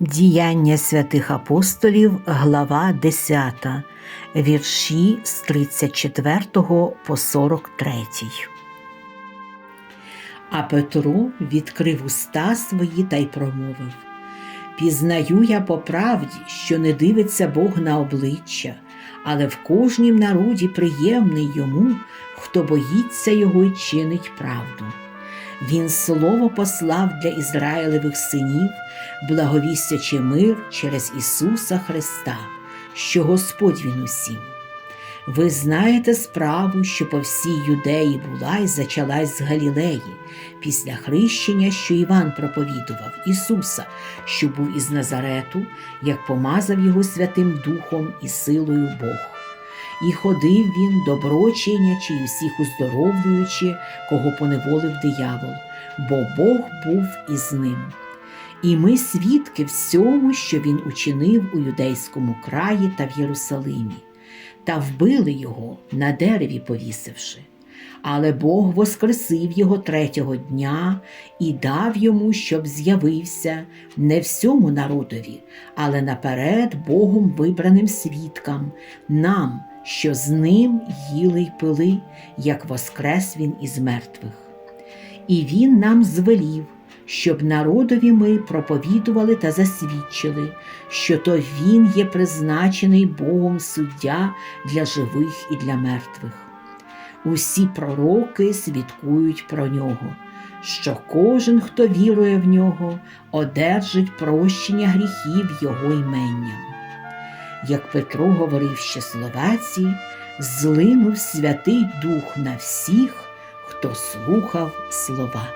Діяння святих апостолів, глава 10, вірші з 34 по 43. А Петро відкрив уста свої та й промовив: Пізнаю я по правді, що не дивиться Бог на обличчя, але в кожнім народі приємний йому, хто боїться його й чинить правду. Він слово послав для Ізраїлевих синів, благовістячи мир через Ісуса Христа, що Господь Він усім. Ви знаєте справу, що по всій юдеї була і зачалась з Галілеї, після хрещення, що Іван проповідував Ісуса, що був із Назарету, як помазав його Святим Духом і силою Бог. І ходив він, добро чинячи і всіх уздоровлюючи, кого поневолив диявол, бо Бог був із ним. І ми свідки всьому, що він учинив у юдейському краї та в Єрусалимі, та вбили його на дереві повісивши. Але Бог воскресив його третього дня і дав йому, щоб з'явився не всьому народові, але наперед Богом вибраним свідкам, нам, що з ним їли й пили, як воскрес він із мертвих. І він нам звелів, щоб народові ми проповідували та засвідчили, що то він є призначений Богом суддя для живих і для мертвих. Усі пророки свідкують про нього, що кожен, хто вірує в нього, одержить прощення гріхів Його іменням. Як Петро говорив ще словаці, злинув Святий Дух на всіх, хто слухав слова.